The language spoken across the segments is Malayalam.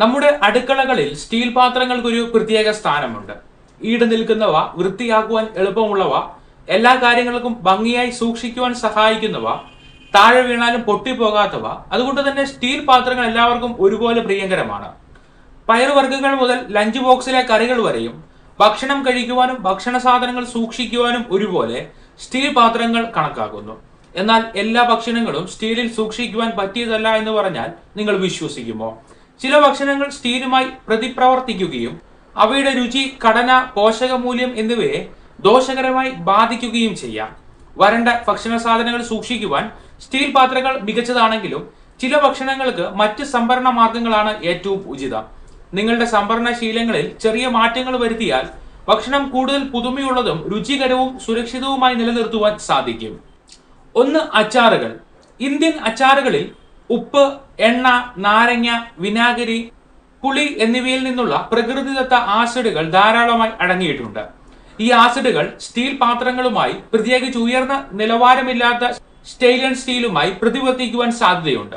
നമ്മുടെ അടുക്കളകളിൽ സ്റ്റീൽ പാത്രങ്ങൾക്കൊരു പ്രത്യേക സ്ഥാനമുണ്ട്. ഈട് നിൽക്കുന്നവ വൃത്തിയാക്കുവാൻ എളുപ്പമുള്ളവ എല്ലാ കാര്യങ്ങൾക്കും ഭംഗിയായി സൂക്ഷിക്കുവാൻ സഹായിക്കുന്നവ താഴെ വീണാലും പൊട്ടിപ്പോകാത്തവ അതുകൊണ്ട് തന്നെ സ്റ്റീൽ പാത്രങ്ങൾ എല്ലാവർക്കും ഒരുപോലെ പ്രിയങ്കരമാണ്. പയറുവർഗങ്ങൾ മുതൽ ലഞ്ച് ബോക്സിലെ കറികൾ വരെയും ഭക്ഷണം കഴിക്കുവാനും ഭക്ഷണ സാധനങ്ങൾ സൂക്ഷിക്കുവാനും ഒരുപോലെ സ്റ്റീൽ പാത്രങ്ങൾ കണക്കാക്കുന്നു. എന്നാൽ എല്ലാ ഭക്ഷണങ്ങളും സ്റ്റീലിൽ സൂക്ഷിക്കുവാൻ പറ്റിയതല്ല എന്ന് പറഞ്ഞാൽ നിങ്ങൾ വിശ്വസിക്കുമോ? ചില ഭക്ഷണങ്ങൾ സ്റ്റീലുമായി പ്രതിപ്രവർത്തിക്കുകയും അവയുടെ രുചി ഘടന പോഷകമൂല്യം എന്നിവയെ ദോഷകരമായി ബാധിക്കുകയും ചെയ്യാം. വരണ്ട ഭക്ഷണ സാധനങ്ങൾ സൂക്ഷിക്കുവാൻ സ്റ്റീൽ പാത്രങ്ങൾ മികച്ചതാണെങ്കിലും ചില ഭക്ഷണങ്ങൾക്ക് മറ്റ് സംഭരണ മാർഗങ്ങളാണ് ഏറ്റവും ഉചിതം. നിങ്ങളുടെ സംഭരണ ശീലങ്ങളിൽ ചെറിയ മാറ്റങ്ങൾ വരുത്തിയാൽ ഭക്ഷണം കൂടുതൽ പുതുമയുള്ളതും രുചികരവും സുരക്ഷിതവുമായി നിലനിർത്തുവാൻ സാധിക്കും. ഒന്ന് അച്ചാറുകൾ. ഇന്ത്യൻ അച്ചാറുകളിൽ ഉപ്പ് എണ്ണ നാരങ്ങ വിനാഗിരി പുളി എന്നിവയിൽ നിന്നുള്ള പ്രകൃതിദത്ത ആസിഡുകൾ ധാരാളമായി അടങ്ങിയിട്ടുണ്ട്. ഈ ആസിഡുകൾ സ്റ്റീൽ പാത്രങ്ങളുമായി പ്രത്യേകിച്ച് ഉയർന്ന നിലവാരമില്ലാത്ത സ്റ്റെയിൻലെസ് സ്റ്റീലുമായി പ്രതിവർത്തിക്കുവാൻ സാധ്യതയുണ്ട്.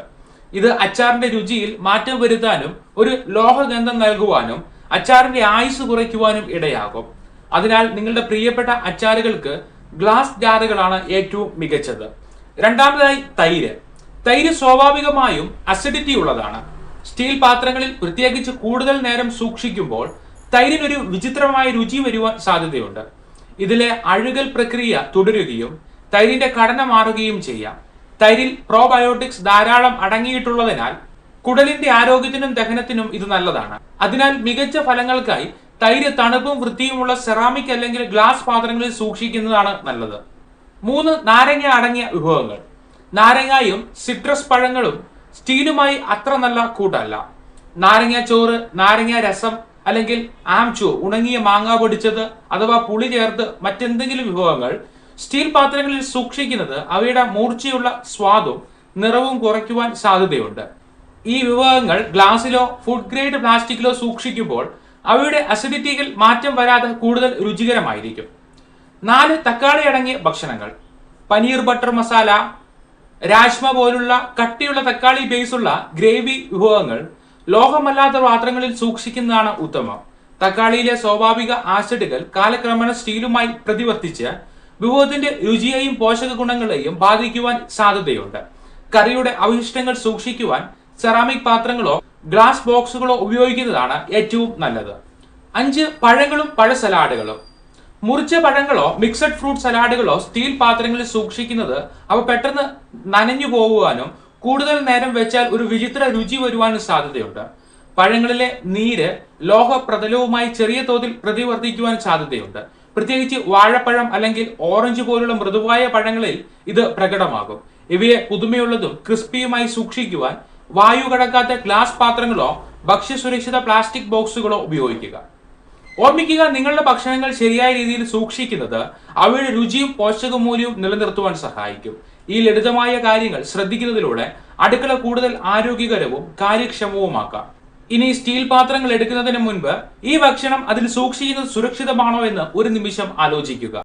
ഇത് അച്ചാറിന്റെ രുചിയിൽ മാറ്റം വരുത്താനും ഒരു ലോഹഗന്ധം നൽകുവാനും അച്ചാറിന്റെ ആയുസ് കുറയ്ക്കുവാനും ഇടയാകും. അതിനാൽ നിങ്ങളുടെ പ്രിയപ്പെട്ട അച്ചാറുകൾക്ക് ഗ്ലാസ് ജാറുകളാണ് ഏറ്റവും മികച്ചത്. രണ്ടാമതായി തൈര്. തൈര് സ്വാഭാവികമായും അസിഡിറ്റി ഉള്ളതാണ് സ്റ്റീൽ പാത്രങ്ങളിൽ പ്രത്യേകിച്ച് കൂടുതൽ നേരം സൂക്ഷിക്കുമ്പോൾ തൈരിനൊരു വിചിത്രമായ രുചി വരുവാൻ സാധ്യതയുണ്ട്. ഇതിലെ അഴുകൽ പ്രക്രിയ തുടരുകയും തൈരിന്റെ ഘടന മാറുകയും ചെയ്യാം. തൈരിൽ പ്രോബയോട്ടിക്സ് ധാരാളം അടങ്ങിയിട്ടുള്ളതിനാൽ കുടലിന്റെ ആരോഗ്യത്തിനും ദഹനത്തിനും ഇത് നല്ലതാണ്. അതിനാൽ മികച്ച ഫലങ്ങൾക്കായി തൈര് തണുപ്പും വൃത്തിയുമുള്ള സെറാമിക് അല്ലെങ്കിൽ ഗ്ലാസ് പാത്രങ്ങളിൽ സൂക്ഷിക്കുന്നതാണ് നല്ലത്. മൂന്ന് നാരങ്ങ അടങ്ങിയ വിഭവങ്ങൾ. നാരങ്ങയും സിട്രസ് പഴങ്ങളും സ്റ്റീലുമായി അത്ര നല്ല കൂട്ടല്ല. നാരങ്ങ ചോറ് നാരങ്ങ രസം അല്ലെങ്കിൽ ആംചോ ഉണങ്ങിയ മാങ്ങ പൊടിച്ചത് അഥവാ പുളി ചേർത്ത് മറ്റെന്തെങ്കിലും വിഭവങ്ങൾ സ്റ്റീൽ പാത്രങ്ങളിൽ സൂക്ഷിക്കുന്നത് അവയുടെ മൂർച്ചയുള്ള സ്വാദും നിറവും കുറയ്ക്കുവാൻ സാധ്യതയുണ്ട്. ഈ വിഭവങ്ങൾ ഗ്ലാസ്സിലോ ഫുഡ് ഗ്രേഡ് പ്ലാസ്റ്റിക്കിലോ സൂക്ഷിക്കുമ്പോൾ അവയുടെ അസിഡിറ്റിയിൽ മാറ്റം വരാതെ കൂടുതൽ രുചികരമായിരിക്കും. നാല് തക്കാളി അടങ്ങിയ ഭക്ഷണങ്ങൾ. പനീർ ബട്ടർ മസാല രാജ്മ പോലുള്ള കട്ടിയുള്ള തക്കാളി ബേസുള്ള ഗ്രേവി വിഭവങ്ങൾ ലോഹമല്ലാത്ത പാത്രങ്ങളിൽ സൂക്ഷിക്കുന്നതാണ് ഉത്തമം. തക്കാളിയിലെ സ്വാഭാവിക ആസിഡുകൾ കാലക്രമേണ സ്റ്റീലുമായി പ്രതിവർത്തിച്ച് വിഭവത്തിന്റെ രുചിയെയും പോഷക ഗുണങ്ങളെയും ബാധിക്കുവാൻ സാധ്യതയുണ്ട്. കറിയുടെ അവശിഷ്ടങ്ങൾ സൂക്ഷിക്കുവാൻ സെറാമിക് പാത്രങ്ങളോ ഗ്ലാസ് ബോക്സുകളോ ഉപയോഗിക്കുന്നതാണ് ഏറ്റവും നല്ലത്. അഞ്ച് പഴങ്ങളും പഴ സലാഡുകളും. മുറിച്ച പഴങ്ങളോ മിക്സഡ് ഫ്രൂട്ട് സലാഡുകളോ സ്റ്റീൽ പാത്രങ്ങളിൽ സൂക്ഷിക്കുന്നത് അവ പെട്ടെന്ന് നനഞ്ഞു പോകുവാനും കൂടുതൽ നേരം വെച്ചാൽ ഒരു വിചിത്ര രുചി വരുവാനും സാധ്യതയുണ്ട്. പഴങ്ങളിലെ നീര് ലോഹ പ്രതലവുമായി ചെറിയ തോതിൽ പ്രതിവർത്തിക്കുവാൻ സാധ്യതയുണ്ട്. പ്രത്യേകിച്ച് വാഴപ്പഴം അല്ലെങ്കിൽ ഓറഞ്ച് പോലുള്ള മൃദുവായ പഴങ്ങളിൽ ഇത് പ്രകടമാകും. ഇവയെ പുതുമയുള്ളതും ക്രിസ്പിയുമായി സൂക്ഷിക്കുവാൻ വായു കടക്കാത്ത ഗ്ലാസ് പാത്രങ്ങളോ ഭക്ഷ്യസുരക്ഷിത പ്ലാസ്റ്റിക് ബോക്സുകളോ ഉപയോഗിക്കുക. ഓർമ്മിക്കുക നിങ്ങളുടെ ഭക്ഷണങ്ങൾ ശരിയായ രീതിയിൽ സൂക്ഷിക്കുന്നത് അവയുടെ രുചിയും പോഷകമൂല്യവും നിലനിർത്തുവാൻ സഹായിക്കും. ഈ ലളിതമായ കാര്യങ്ങൾ ശ്രദ്ധിക്കുന്നതിലൂടെ അടുക്കള കൂടുതൽ ആരോഗ്യകരവും കാര്യക്ഷമവുമാക്കാം. ഇനി സ്റ്റീൽ പാത്രങ്ങൾ എടുക്കുന്നതിന് മുൻപ് ഈ ഭക്ഷണം അതിൽ സൂക്ഷിക്കുന്നത് സുരക്ഷിതമാണോ എന്ന് ഒരു നിമിഷം ആലോചിക്കുക.